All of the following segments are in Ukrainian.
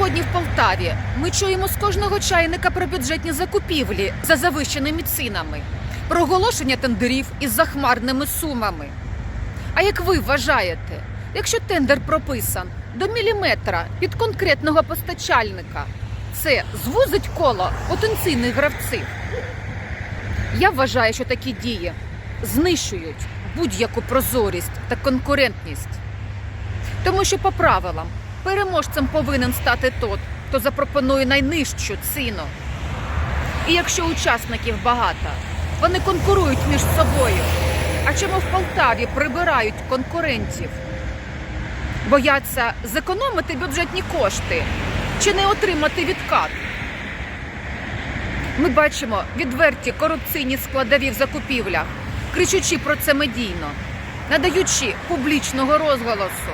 сьогодні в Полтаві ми чуємо з кожного чайника про бюджетні закупівлі за завищеними цінами, про оголошення тендерів із захмарними сумами. А як ви вважаєте, якщо тендер прописан до міліметра під конкретного постачальника, це звузить коло потенційних гравців? Я вважаю, що такі дії знищують будь-яку прозорість та конкурентність. Тому що по правилам переможцем повинен стати тот, хто запропонує найнижчу ціну. І якщо учасників багато, вони конкурують між собою. А чому в Полтаві прибирають конкурентів? Бояться зекономити бюджетні кошти чи не отримати відкат? Ми бачимо відверті корупційні складові в закупівлях, кричучи про це медійно, надаючи публічного розголосу.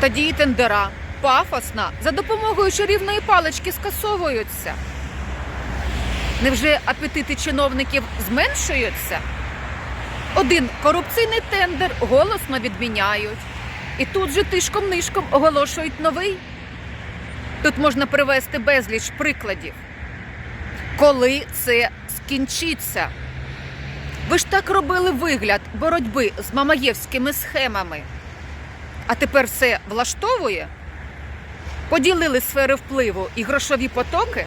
Тоді і тендера пафосно за допомогою чарівної палички скасовуються. Невже апетити чиновників зменшуються? Один корупційний тендер голосно відміняють, і тут же тишком-нишком оголошують новий. Тут можна привести безліч прикладів. Коли це скінчиться? Ви ж так робили вигляд боротьби з мамаєвськими схемами. А тепер все влаштовує? Поділили сфери впливу і грошові потоки?